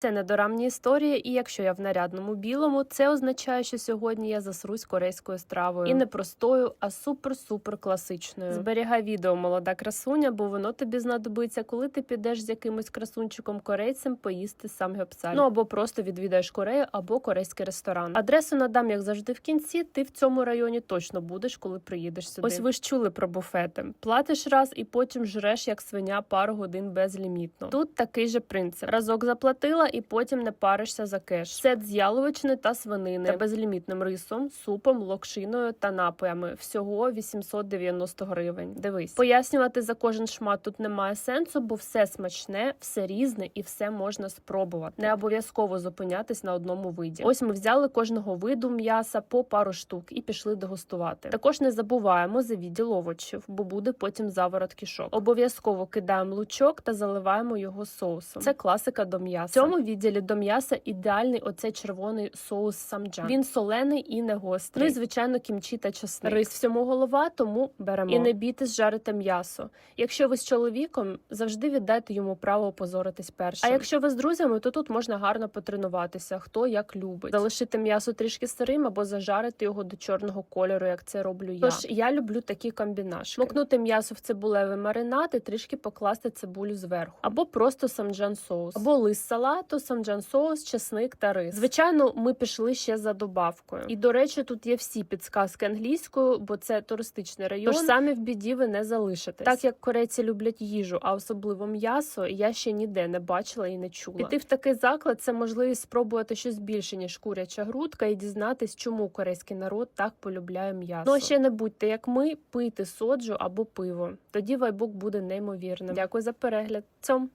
Це недорамні історії, і якщо я в нарядному білому, це означає, що сьогодні я засрусь корейською стравою і не простою, а супер-супер класичною. Зберігай відео, молода красуня, бо воно тобі знадобиться, коли ти підеш з якимось красунчиком корейцем поїсти самгепсаль. Ну або просто відвідаєш Корею або корейський ресторан. Адресу надам, як завжди, в кінці. Ти в цьому районі точно будеш, коли приїдеш сюди. Ось ви ж чули про буфети. Платиш раз і потім жреш як свиня пару годин безлімітно. Тут такий же принцип: разок заплатила і потім не паришся за кеш. Сет з яловичини та свинини та безлімітним рисом, супом, локшиною та напоями. Всього 890 гривень. Дивись, пояснювати за кожен шмат тут немає сенсу, бо все смачне, все різне і все можна спробувати. Не обов'язково зупинятись на одному виді. Ось ми взяли кожного виду м'яса по пару штук і пішли дегустувати. Також не забуваємо за відділ овочів, бо буде потім заворот кішок. Обов'язково кидаємо лучок та заливаємо його соусом. Це класика до м'яса. В цьому відділі до м'яса ідеальний оцей червоний соус самджан. Він солений і не гострий. Ну і звичайно кімчі та чесник. Рис всьому голова, тому беремо. І не бійтесь жарити м'ясо. Якщо ви з чоловіком, завжди віддайте йому право опозоритись першим. А якщо ви з друзями, то тут можна гарно потренуватися, хто як любить. Залишити м'ясо трішки сирим або зажарити його до чорного кольору, як це роблю я. Тож я люблю такі комбінашки. Мокнути м'ясо в цибулевий маринад і трішки покласти цибулю зверху, або просто самджан соус, або лист салату, самджан соус, чесник та рис. Звичайно, ми пішли ще за добавкою. І до речі, тут є всі підсказки англійською, бо це туристичний район. Тож самі в біді ви не залишитесь. Так як корейці люблять їжу, а особливо м'ясо, я ще ніде не бачила і не чула. Піти в такий заклад це можливість спробувати щось більше ніж куряча грудка, і дізнатись, чому корейський народ так полюбляє м'ясо. Ну а ще не будьте як ми, пийте соджу або пиво. Тоді вайбук буде неймовірним. Дякую за перегляд. Цьом.